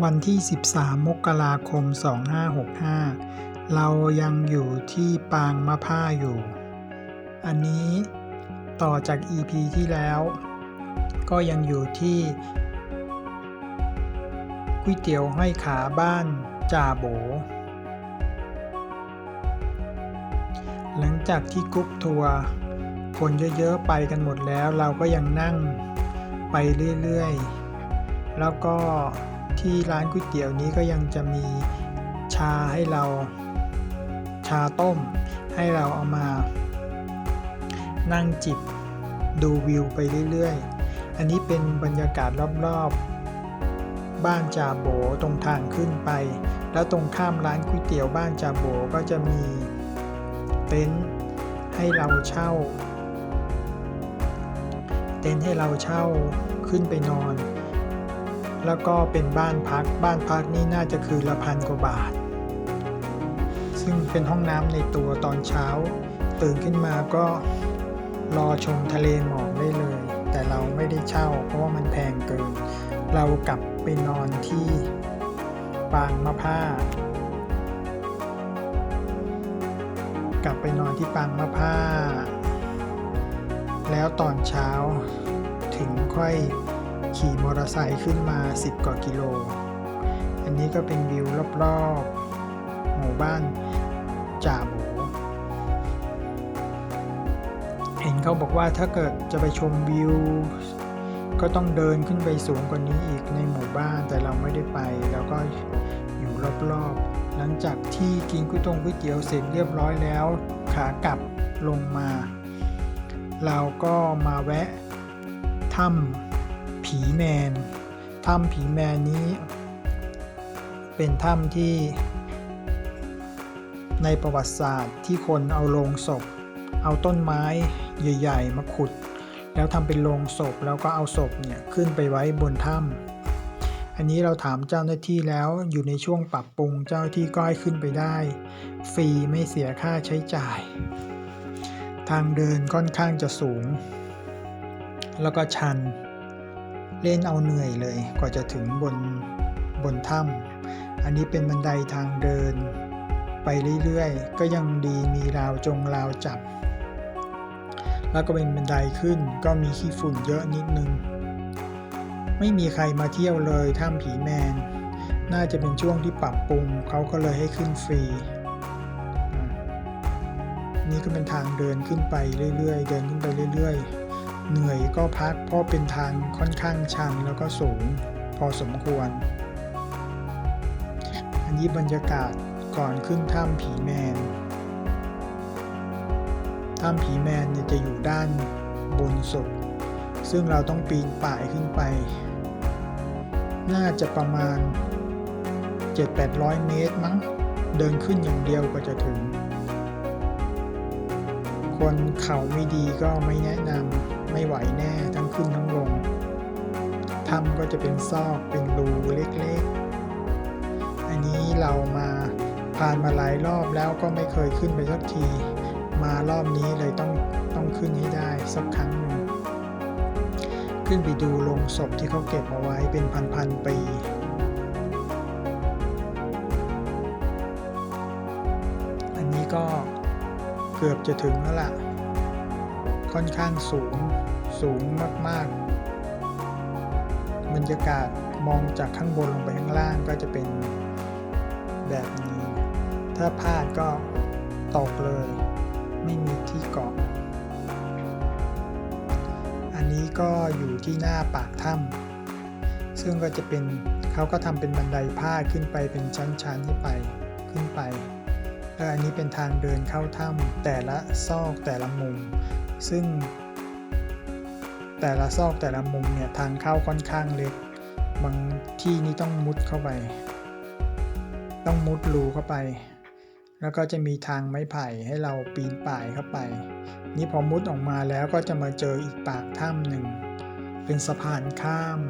วันที่ 13 มกราคม 2565 เรายังอยู่ที่ปางมะผ้าอยู่ อันนี้ต่อจาก EP ที่แล้ว ก็ยังอยู่ที่ก๋วยเตี๋ยวห้อยขาบ้านจ่าโบ หลังจากที่กรุ๊ปทัวร์คนเยอะๆไปกันหมดแล้ว เราก็ยังนั่งไปเรื่อยๆ แล้วก็ ที่ร้านก๋วยเตี๋ยวนี้ก็ยังจะมีชาให้เราชาต้ม ให้เราเอามา นั่งจิบดูวิวไปเรื่อยๆ อันนี้เป็นบรรยากาศรอบๆ บ้านจาโบตรงทางขึ้นไป แล้วตรงข้ามร้านก๋วยเตี๋ยวบ้านจาโบก็จะมีเต็นท์ให้เราเช่า เต็นท์ให้เราเช่าขึ้นไปนอน แล้วก็เป็นบ้านพัก บ้านพักนี่น่าจะคือละพันกว่าบาท ซึ่งเป็นห้องน้ำในตัวตอนเช้า ตื่นขึ้นมาก็รอชมทะเลหมอกได้เลย แต่เราไม่ได้เช่า เพราะว่ามันแพงเกิน เรากลับไปนอนที่ปางมะผ้ากลับไปนอนที่ปางมะผ้า แล้วตอนเช้าถึงค่อย ขี่มอเตอร์ไซค์ขึ้นมา 10 กว่ากิโล อันนี้ก็เป็นวิวรอบๆ หมู่บ้านจ่าหมู เห็นเขาบอกว่าถ้าเกิดจะไปชมวิว ก็ต้องเดินขึ้นไปสูงกว่านี้อีกในหมู่บ้านแต่เราไม่ได้ไป แล้วก็อยู่รอบๆ หลังจากที่กินก๋วยตงก๋วยเตี๋ยวเสร็จเรียบร้อยแล้ว ขากลับลงมา เราก็มาแวะถ้ำ ผีแมน ถ้ำผีแมนนี้ เป็นถ้ำที่ ในประวัติศาสตร์ที่คนเอาโลงศพ เอาต้นไม้ใหญ่ๆ มาขุด แล้วทำเป็นโลงศพแล้วก็เอาศพเนี่ยขึ้นไปไว้บนถ้ำอันนี้เราถามเจ้าหน้าที่แล้วอยู่ในช่วงปรับปรุงเจ้าที่ก็ให้ขึ้นไปได้ ฟรีไม่เสียค่าใช้จ่าย ทางเดินค่อนข้างจะสูงแล้วก็ชัน เล่นเอาเหนื่อยเลยกว่าจะถึงบนบนถ้ำอันนี้เป็นบันไดทางเดิน ไปเรื่อยๆ ก็ยังดีมีราวจงราวจับ แล้วก็เป็นบันไดขึ้นก็มีขี้ฝุ่นเยอะนิดนึง ไม่มีใครมาเที่ยวเลยถ้ำผีแมน น่าจะเป็นช่วงที่ปรับปรุงเขาก็เลยให้ขึ้นฟรี นี่ก็เป็นทางเดินขึ้นไปเรื่อยๆ เดินขึ้นไปเรื่อย ๆ เหนื่อยก็พักเพราะเป็นทางค่อนข้างชันแล้วก็สูงพอสมควร อันนี้บรรยากาศก่อนขึ้นถ้ำผีแมน ถ้ำผีแมนเนี่ยจะอยู่ด้านบนสุด ซึ่งเราต้องปีนป่ายขึ้นไป น่าจะประมาณ 7-800 เมตรมั้ง เดินขึ้นอย่างเดียวก็จะถึง คนเข่าไม่ดีก็ไม่แนะนำไม่ไหวแน่ทั้งขึ้นทั้งลงถ้ำก็จะเป็นซอกเป็นรูเล็กๆ อันนี้เรามาผ่านมาหลายรอบแล้วก็ไม่เคยขึ้นไปสักที มารอบนี้เลยต้องต้องขึ้นให้ได้สักครั้งหนึ่งขึ้นไปดูลงศพที่เขาเก็บเอาไว้เป็นพันๆปี กือบจะถึงแล้วล่ะ ค่อนข้างสูง สูงมากๆ บรรยากาศมองจากข้างบนลงไปข้างล่างก็จะเป็นแบบนี้ ถ้าพลาดก็ตกเลย ไม่มีที่เกาะ อันนี้ก็อยู่ที่หน้าปากถ้ำซึ่งก็จะเป็นเขาก็ทำเป็นบันไดพาดขึ้นไปเป็นชั้นๆขึ้นไปขึ้นไป แล้วอันนี้เป็นทางเดินเข้าถ้ำแต่ละซอกแต่ละมุม ซึ่ง แต่ละซอกแต่ละมุมเนี่ยทางเข้าค่อนข้างเล็ก บางที่นี่ต้องมุดเข้าไป ต้องมุดรูเข้าไป แล้วก็จะมีทางไม้ไผ่ให้เราปีนป่ายเข้าไป นี่พอมุดออกมาแล้วก็จะมาเจออีกปากถ้ำหนึ่ง เป็นสะพานข้าม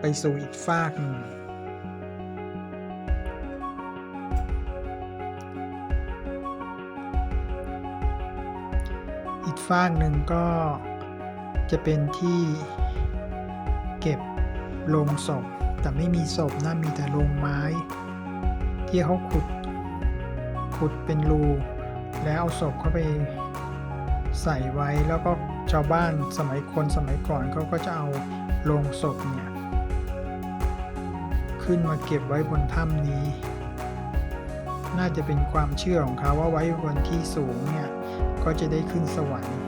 ไปสู่อีกฟากหนึ่งากหนึ่งก็จะเป็นที่เก็บโลงศพ แต่ไม่มีศพนะมีแต่โรงไม้ ที่เขาขุด ขุดเป็นรู แล้วเอาศพเข้าไปใส่ไว้แล้วก็ชาวบ้านสมัยคนสมัยก่อนเขาก็จะเอาโลงศพเนี่ย ขึ้นมาเก็บไว้บนถ้ำนี้ น่าจะเป็นความเชื่อของเขาว่าไว้บนที่สูงเนี่ย ก็จะได้ขึ้นสวรรค์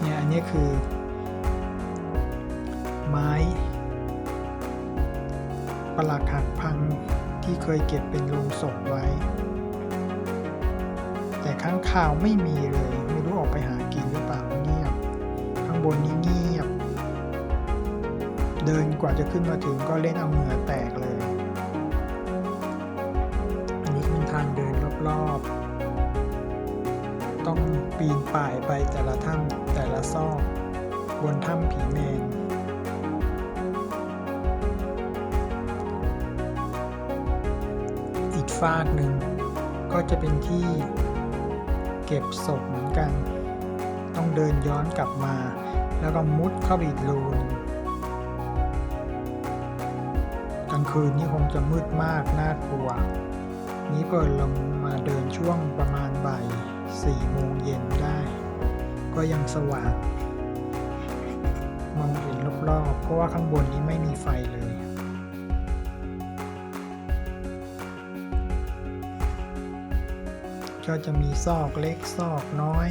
เนี่ยอันนี้คือ ไม้ปลักหักพังที่เคยเก็บเป็นโลงศพไว้ แต่ข้างข่าวไม่มีเลย ไม่รู้ออกไปหากินหรือเปล่าเงียบ ข้างบนนี้เงียบ เดินกว่าจะขึ้นมาถึงก็เล่นเอาเหงื่อแตกเลย อันนี้เป็นทางเดินรอบๆ ต้องปีนป่ายไปแต่ละถ้ำแต่ละซอกบนถ้ำผีแมงอีกฟากหนึ่งก็จะเป็นที่เก็บศพเหมือนกัน ต้องเดินย้อนกลับมา แล้วก็มุดเข้าไปอีกรูนกลางคืนนี่คงจะมืดมากน่ากลัว นี้เปิดลงมาเดินช่วงประมาณบ่าย สี่โมงเย็นได้ ก็ยังสว่าง มองเห็นรอบๆเพราะว่าข้างบนนี้ไม่มีไฟเลยก็จะมีซอกเล็กซอกน้อย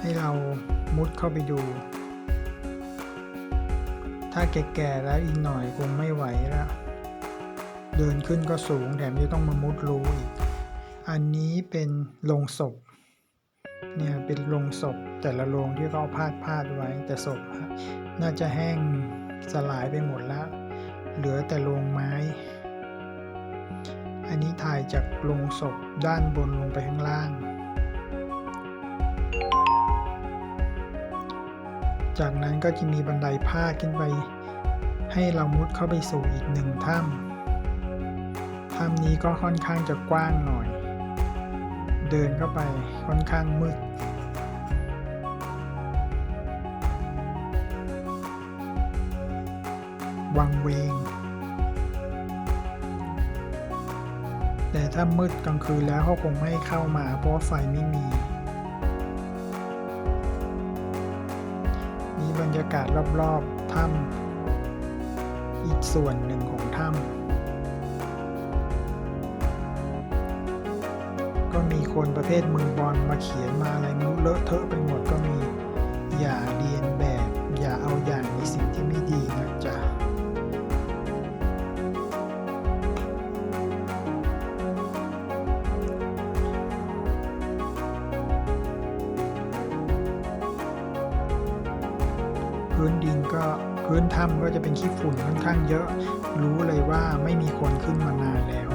ให้เรามุดเข้าไปดู ถ้าแก่ๆแล้วอีกหน่อยคงไม่ไหวแล้ว เดินขึ้นก็สูงแถมจะต้องมามุดรูอีก อันนี้เป็นโลงศพเนี่ยเป็นโลงศพแต่ละโลงที่เขาพาดพาดไว้แต่ศพน่าจะแห้งสลายไปหมดแล้ว เหลือแต่โลงไม้ อันนี้ถ่ายจากโลงศพด้านบนลงไปข้างล่าง จากนั้นก็จะมีบันไดพาดขึ้นไป ให้เรามุดเข้าไปสู่อีกหนึ่งถ้ำถ้ำนี้ก็ค่อนข้างจะกว้างหน่อย เดินเข้าไปค่อนข้างมืดวังเวง แต่ถ้ามืดกลางคืนแล้วเขาคงไม่เข้ามาเพราะไฟไม่มี นี่บรรยากาศรอบๆถ้ำอีกส่วนหนึ่งของถ้ำ คนประเภทมือบอลมาเขียนมาอะไรไม่รู้เลอะเทอะไปหมดก็มี อย่าเรียนแบบ อย่าเอาอย่างในสิ่งที่ไม่ดีนะจ๊ะพื้นดินก็พื้นถ้ำก็จะเป็นขี้ฝุ่นค่อนข้างเยอะ รู้เลยว่าไม่มีคนขึ้นมานานแล้ว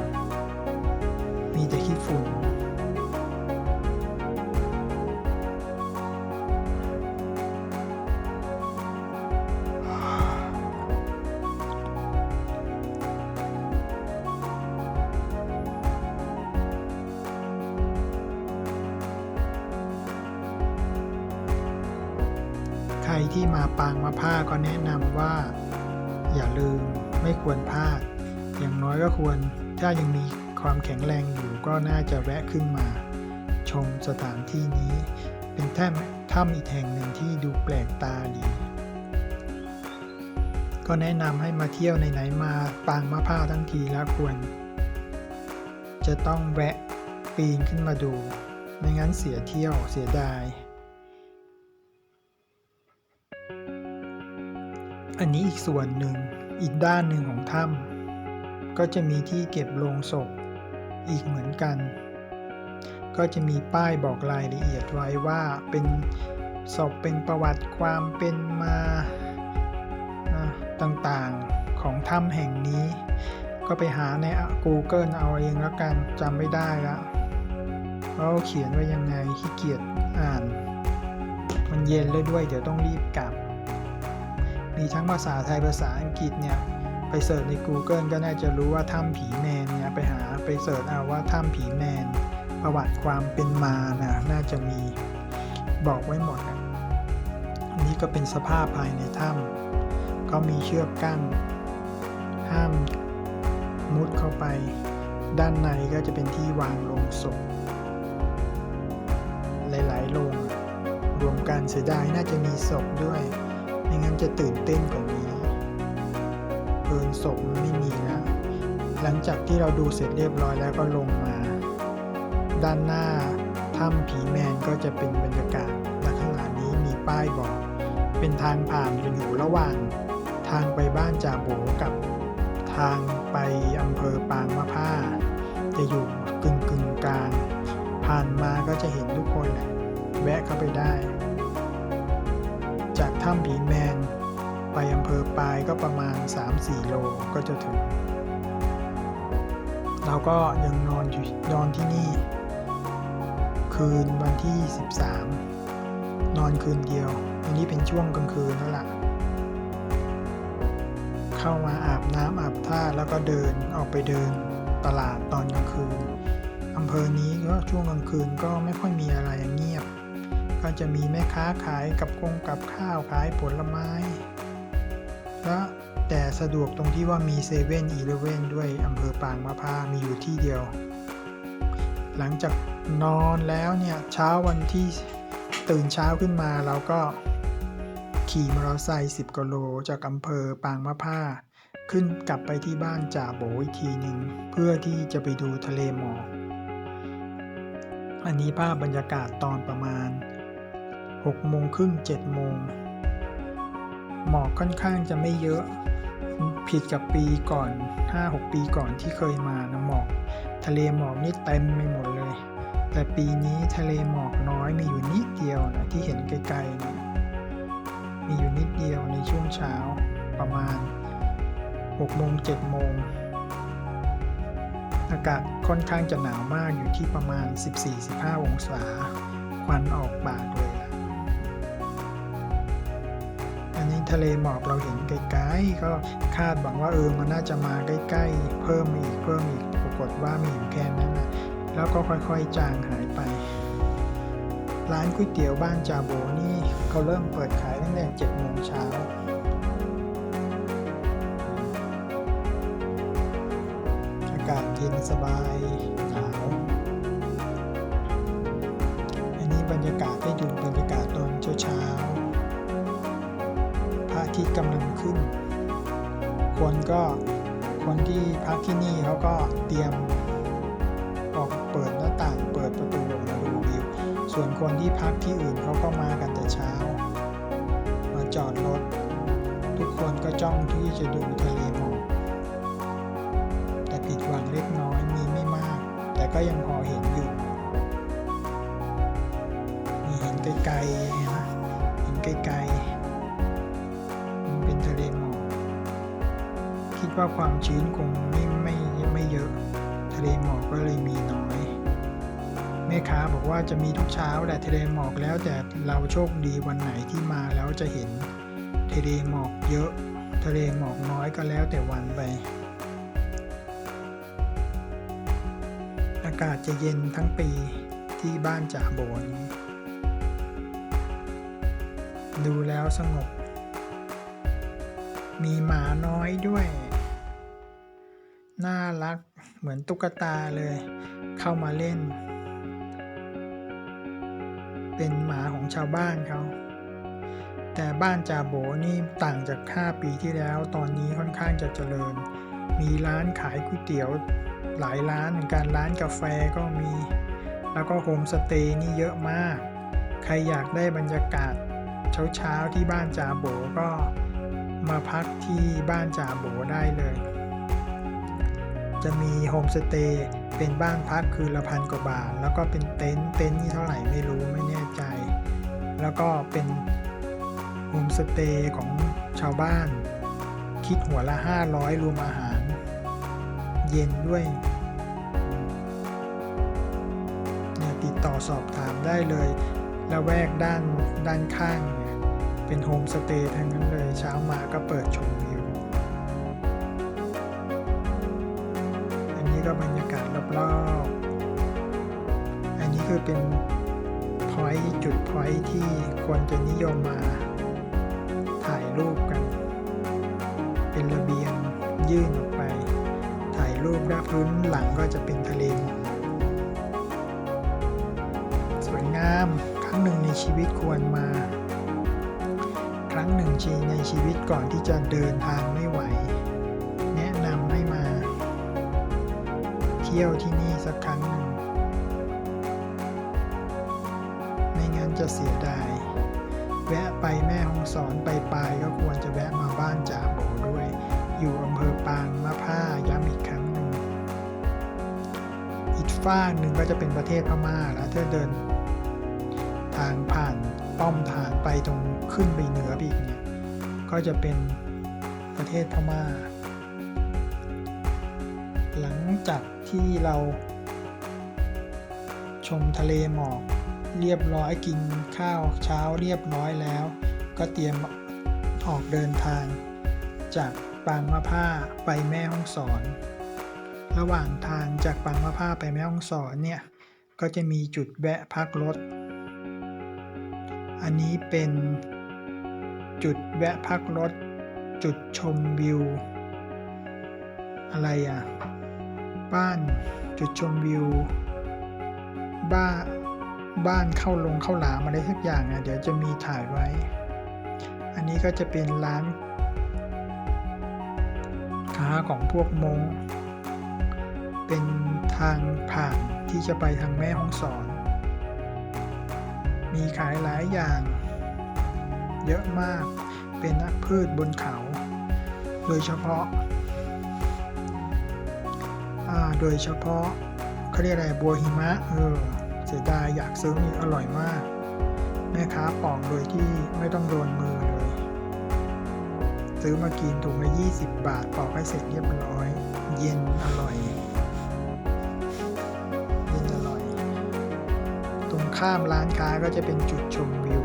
ที่มาปางมะผ้าก็แนะนำว่า อย่าลืมไม่ควรพลาด อย่างน้อยก็ควรถ้ายังมีความแข็งแรงอยู่ก็น่าจะแวะขึ้นมา ชมสถานที่นี้ เป็นถ้ำถ้ำอีกแห่งหนึ่งที่ดูแปลกตาดี ก็แนะนำให้มาเที่ยวไหนๆมาปางมะผ้าทั้งทีแล้วควร จะต้องแวะปีนขึ้นมาดู ไม่งั้นเสียเที่ยวเสียดาย อันนี้อีกส่วนหนึ่ง อีกด้านหนึ่งของถ้ำก็จะมีที่เก็บโลงศพ อีกเหมือนกัน ก็จะมีป้ายบอกรายละเอียดไว้ว่าเป็นศพเป็นประวัติความเป็นมาต่างๆของถ้ำแห่งนี้ ก็ไปหาใน Google เอาเองแล้วกันจำไม่ได้แล้วเขาเขียนไว้ยังไงขี้เกียจอ่าน มันเย็นเลยด้วย เดี๋ยวต้องรีบกลับ มีทั้งภาษาไทยภาษาอังกฤษเนี่ยไปเสิร์ชใน Google ก็น่าจะรู้ว่าถ้ำผีแมนเนี่ยไปหาไปเสิร์ชเอาว่าถ้ำผีแมน ประวัติความเป็นมานะน่าจะมีบอกไว้หมดอันนี้ก็เป็นสภาพภายในถ้ำเขามีเชือกกั้น ห้ามมุดเข้าไป ด้านในก็จะเป็นที่วางลงศพหลายๆโรงรวมกันเสียดายน่าจะมีศพด้วย จะตื่นเต้นกว่านี้เพลินศพมันไม่มีแล้ว หลังจากที่เราดูเสร็จเรียบร้อยแล้วก็ลงมา ด้านหน้าถ้ำผีแมนก็จะเป็นบรรยากาศและข้างหลังนี้มีป้ายบอก เป็นทางผ่านอยู่ระหว่าง ทางไปบ้านจ่าโบกับทางไปอำเภอปางมะผ้า จะอยู่กึ่งกึ่งกลาง ผ่านมาก็จะเห็นทุกคนแหละแวะเข้าไปได้ จากถ้ำผีแมน ไปอำเภอปลายก็ประมาณ 3-4 โลก็จะถึง เราก็ยังนอนอยู่นอนที่นี่ คืนวันที่ 13 นอนคืนเดียว อันนี้เป็นช่วงกลางคืนแล้วล่ะ เข้ามาอาบน้ำอาบท่าแล้วก็เดินออกไปเดินตลาดตอนกลางคืนอำเภอนี้ก็ช่วงกลางคืนก็ไม่ค่อยมีอะไรเงียบ ก็จะมีแม่ค้าขายกับกงกับข้าวขายผลไม้ และแต่สะดวกตรงที่ว่ามีเซเว่นอีเลเว่นด้วยอำเภอปางมะพร้ามีอยู่ที่เดียว หลังจากนอนแล้วเนี่ยเช้าวันที่ตื่นเช้าขึ้นมาเราก็ขี่มอเตอร์ไซค์10กิโลจากอำเภอปางมะผ้าขึ้นกลับไปที่บ้านจ่าโบอีกทีหนึ่งเพื่อที่จะไปดูทะเลหมอก อันนี้ภาพบรรยากาศตอนประมาณ6โมงครึ่ง7โมง หมอกค่อนข้างจะไม่เยอะผิดกับปีก่อน 5-6 ปีก่อนที่เคยมานะหมอก ทะเลหมอกนี่เต็มไปหมดเลย แต่ปีนี้ทะเลหมอกน้อยมีอยู่นิดเดียวนะที่เห็นไกลๆนะมีอยู่นิดเดียวในช่วงเช้าประมาณ6โมง7โมงอากาศค่อนข้างจะหนาวมากอยู่ที่ประมาณ 14-15 องศา ควันออกปากเลย ทะเลหมอกเราเห็นไกลๆก็คาดหวังว่าเออมันน่าจะมาใกล้ๆ เพิ่มมาอีกเพิ่มอีกปรากฏว่ามีอยู่แค่นั้นนะแล้วก็ค่อยๆจางหายไป ร้านก๋วยเตี๋ยวบ้านจาโบนี่เขาเริ่มเปิดขายตั้งแต่7โมงเช้าอากาศเย็นสบาย ก็คนที่พักที่นี่เขาก็เตรียมออกเปิดหน้าต่างเปิดประตูมาดูวิว ส่วนคนที่พักที่อื่นเขาก็มากันแต่เช้า มาจอดรถ ทุกคนก็จ้องที่จะดูทะเลหมอกแต่ผิดหวังเล็กน้อยมีไม่มาก แต่ก็ยังพอเห็นอยู่มีเห็นไกลๆนะเห็นไกล ดว่าความชื้นคงไม่ไม่ไม่เยอะ ทะเลหมอกก็เลยมีน้อย แม่ค้าบอกว่าจะมีทุกเช้าแหละทะเลหมอกแล้วแต่เราโชคดีวันไหนที่มาแล้วจะเห็นทะเลหมอกเยอะ ทะเลหมอกน้อยก็แล้วแต่วันไป อากาศจะเย็นทั้งปีที่บ้านจ่าโบนดูแล้วสงบ มีหมาน้อยด้วย น่ารักเหมือนตุ๊กตาเลย เข้ามาเล่น เป็นหมาของชาวบ้านเขาแต่บ้านจ่าโบนี่ต่างจาก 5 ปีที่แล้ว ตอนนี้ค่อนข้างจะเจริญ มีร้านขายก๋วยเตี๋ยวหลายร้านเหมือนกันร้านกาแฟก็มี แล้วก็โฮมสเตย์นี่เยอะมาก ใครอยากได้บรรยากาศเช้าๆที่บ้านจ่าโบก็มาพักที่บ้านจ่าโบได้เลย จะมีโฮมสเตย์เป็นบ้านพักคือละพันกว่าบาท แล้วก็เป็นเต็นท์เต็นท์นี่เท่าไหร่ไม่รู้ไม่แน่ใจ แล้วก็เป็นโฮมสเตย์ของชาวบ้าน คิดหัวละ 500 รวมอาหาร เย็นด้วยเนี่ยติดต่อสอบถามได้เลยแล้วแวกด้านด้านข้างเนี่ยเป็นโฮมสเตย์ทั้งนั้นเลยเช้ามาก็เปิดชมวิ วอันนี้ก็บรรยากาศรอบๆ อันนี้คือเป็นพอยต์จุดพอยต์ที่คนจะนิยมมาถ่ายรูปกัน เป็นระเบียงยื่นออกไป ถ่ายรูปด้านพื้นหลังก็จะเป็นทะเลหมอกสวยงามครั้งหนึ่งในชีวิตควรมา ครั้งหนึ่งชีในชีวิตก่อนที่จะเดินทาง เที่ยวที่นี่สักครั้งหนึ่ง ไม่งั้นจะเสียดาย แวะไปแม่ฮองสอนไปปลายก็ควรจะแวะมาบ้านจ่าโบด้วย อยู่อำเภอปางมะผ้าย้ำอีกครั้งหนึ่ง อีกฝ้าหนึ่งก็จะเป็นประเทศพม่าแล้วถ้าเดิน ทางผ่านป้อมฐานไปตรงขึ้นไปเหนือไปอีกเนี่ย ก็จะเป็นประเทศพม่าหลังจาก ที่เรา ชมทะเลหมอก เรียบร้อยกินข้าวเช้าเรียบร้อยแล้ว ก็เตรียมออกเดินทาง จากปางมะผ้าไปแม่ฮ่องสอน ระหว่างทางจากปางมะผ้าไปแม่ฮ่องสอนเนี่ยก็จะมีจุดแวะพักรถ อันนี้เป็นจุดแวะพักรถ จุดชมวิว อะไรอะ บ้านจุดชมวิว บ้านบ้านเข้าลงเข้าหลามอะไรสักอย่างอะเดี๋ยวจะมีถ่ายไว้ อันนี้ก็จะเป็นร้านค้าของพวกมงเป็นทางผ่านที่จะไปทางแม่ห้องสอน มีขายหลายอย่าง เยอะมากเป็นนักพืชบนเขา โดยเฉพาะ โดยเฉพาะเขาเรียกอะไรบัวหิมะเออเสียดายอยากซื้อนี่อร่อยมากแม่ค้าปอกโดยที่ไม่ต้องโดนมือเลย ซื้อมากินถุงละ 20 บาทปอกให้เสร็จเรียบร้อย เย็นอร่อย เย็นอร่อย ตรงข้ามร้านค้าก็จะเป็นจุดชมวิว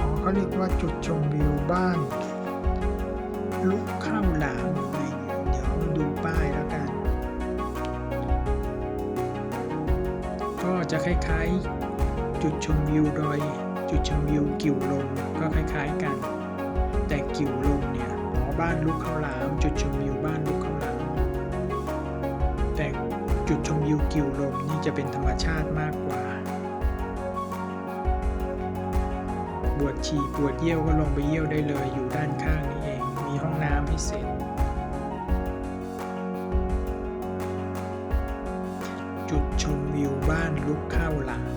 อ๋อเขาเรียกว่าจุดชมวิวบ้าน ลุกข้าวหลามเดี๋ยวดูป้ายแล้วกัน ก็จะคล้ายๆ จุดชมวิวดอย จุดชมวิวกิ่วลมก็คล้ายๆกัน แต่กิ่วลมเนี่ยอ๋อบ้านลูกข้าวหลาม จุดชมวิวบ้านลูกข้าวหลาม แต่จุดชมวิวกิ่วลมนี่จะเป็นธรรมชาติมากกว่าบวชฉี่ปวดเยี่ยวก็ลงไปเยี่ยวได้เลยอยู่ด้านข้างนี้ น้ำให้เสร็จ จุดชมวิวบ้านลุกข้าวหลาม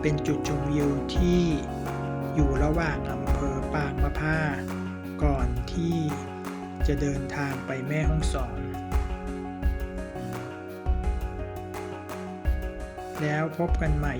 เป็นจุดชมวิวที่อยู่ระหว่างอำเภอปางมะผ้า ก่อนที่จะเดินทางไปแม่ฮ่องสอนแล้วพบกันใหม่